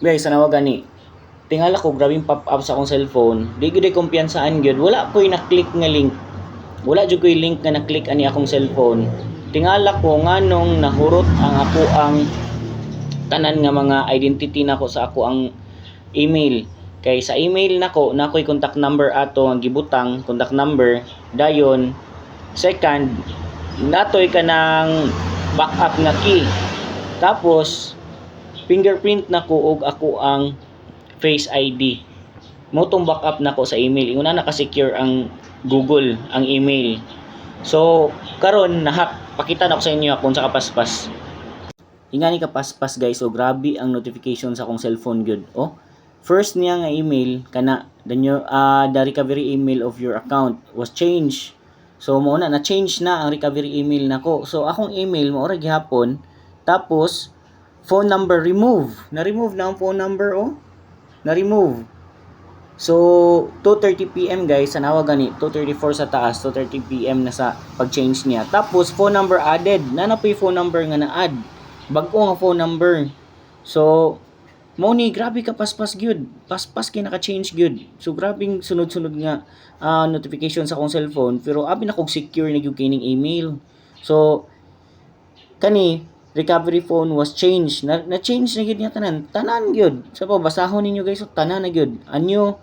guys sa nawa gani? Tingala ko grabing pop up sa akong cellphone. Di gyud kumpiyansaan gyud. Wala ko'y na-click nga link. Wala jud ko'y link nga na-click ani akong cellphone. Tingala ko nganong nahurot ang ako ang tanan nga mga identity nako sa ako ang email. Kay sa email nako nakoy contact number ato nga gibutang contact number dayon. Second natoy ka ng backup nga key. Tapos fingerprint nako og ako ang face ID mo tong backup nako sa email. Inguna naka-secure ang Google ang email. So karon nahack. Pakita na ko sa inyo kung sa kapaspas. Ingani ka paspas guys, so grabe ang notification sa akong cellphone good. Oh, first niya nga email kana the new uh, the recovery email of your account was changed. So mo na na change na ang recovery email nako. So akong email mo ora gihapon. Tapos phone number remove. Na remove na ang phone number oh. Na remove. So 2:30 PM guys, sa nawa gani 2:34 sa taas, 2:30 PM na sa pag-change niya. Tapos phone number added. Na na po yung phone number nga na-add bago nga phone number. So, mo ni grabe ka paspas gyud. Paspas kay naka-change gyud. So grabing sunod-sunod nga ah, notification sa akong cellphone pero abi na kog secure na gyud kining email. So kani recovery phone was changed. Na, na change na gyud niya tanan. Tanan gyud. Sa so, basahon ninyo guys, so, tanan na gyud. Anyo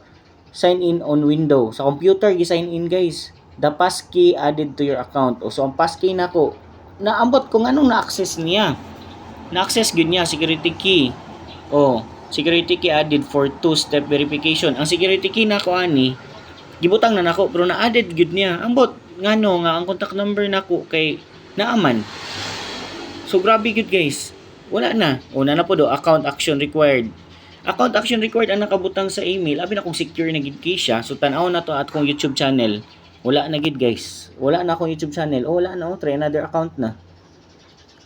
sign in on window. Sa computer gi sign in guys. The passkey added to your account. O so ang passkey nako naambot ko nganong na-access niya na-access gyud niya security key. Oh, security key added for two-step verification. Ang security key nako ani gibutang na nako pero na-added gyud niya. Ambot ngano nga ang contact number nako kay naaman. So grabe gyud guys. Wala na. Una na po do account action required. Account action required ang nakabutang sa email. Abi na kung secure na gid siya. So tan-aw na to at kong YouTube channel. Wala na gid guys. Wala na akong YouTube channel. Oh, wala na oh. Try another account na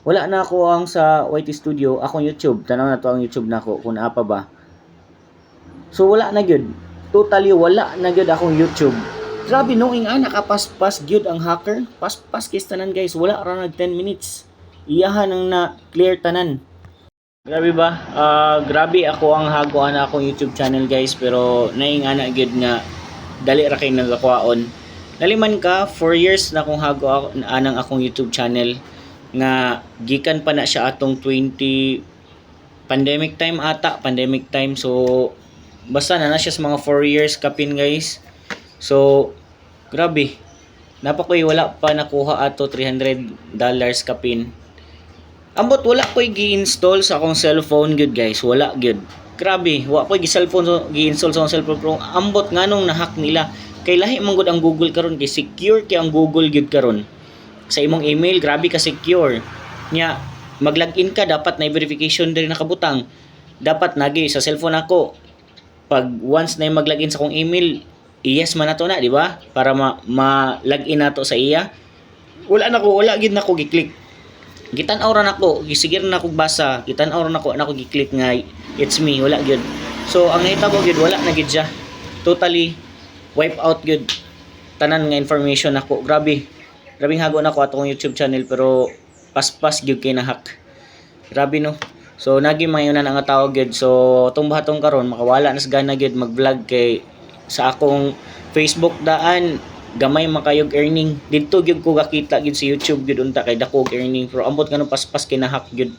wala na ako ang sa YT Studio, akong YouTube. Tanaw na to ang YouTube nako kung naa pa ba. So wala na gyud. Totally wala na gyud akong YouTube. Grabe no ing ana kapaspas gyud ang hacker. Paspas kis tanan guys, wala ra nag 10 minutes. Iyahan ang na clear tanan. Grabe ba? Ah, grabe ako ang hagoan na akong YouTube channel guys pero naing ana gyud nga dali ra kay nagakuaon. Naliman ka 4 years na akong hago ako, anang akong YouTube channel nga gikan pa na siya atong 20 pandemic time ata pandemic time so basta na na siya sa mga 4 years kapin guys so grabe napakoy wala pa nakuha ato 300 dollars kapin ambot wala ko'y gi-install sa akong cellphone gyud guys. Wala gyud grabe wa ko'y gi-cellphone so, gi-install sa akong cellphone pero ambot nganong na-hack nila. Kay lahi man gud ang Google karon kay secure kay ang Google gyud karon. Sa imong email grabe ka secure. Nya mag-login ka dapat na verification diri nakabutang dapat nagi sa cellphone ako. Pag once na mag-login sa akong email yes man nato na di ba? Para ma, ma-login nato sa iya. Wala na ko wala gid na ko gi-click gitan-aw nako gisigir na ko basa gitan-aw nako nako gi-click nga it's me wala gyud so ang nahitabo gyud wala na gyud totally wipe out gyud tanan nga information nako grabe Grabing hago na ko atong YouTube channel pero paspas gyud kay na hack. Grabe no. So nagi mayon na nga tawag gyud. So atong bahatong karon makawala na sa gana gyud mag-vlog kay sa akong Facebook daan gamay makayog earning. Didto gyud ko gakita gyud sa YouTube gyud unta kay dako earning pero ambot kanang paspas kay na hack gyud.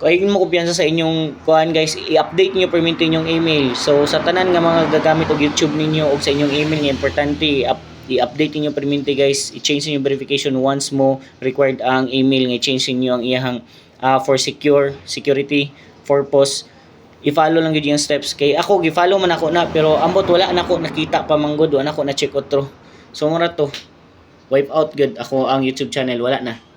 Kaya mo kumpiyansa sa inyong kuan guys, i-update niyo perminto inyong email. So sa tanan nga mga gagamit og YouTube ninyo og sa inyong email nga importante i-up i-update niyo perminti guys i-change niyo verification once mo required ang email nga i-change niyo ang iyang uh, for secure security purpose i-follow lang gyud yung steps. Kay ako gi-follow man ako na pero ambot wala na ako nakita pa manggod wala na ako na check outro so mura to. Wipe out good ako ang YouTube channel wala na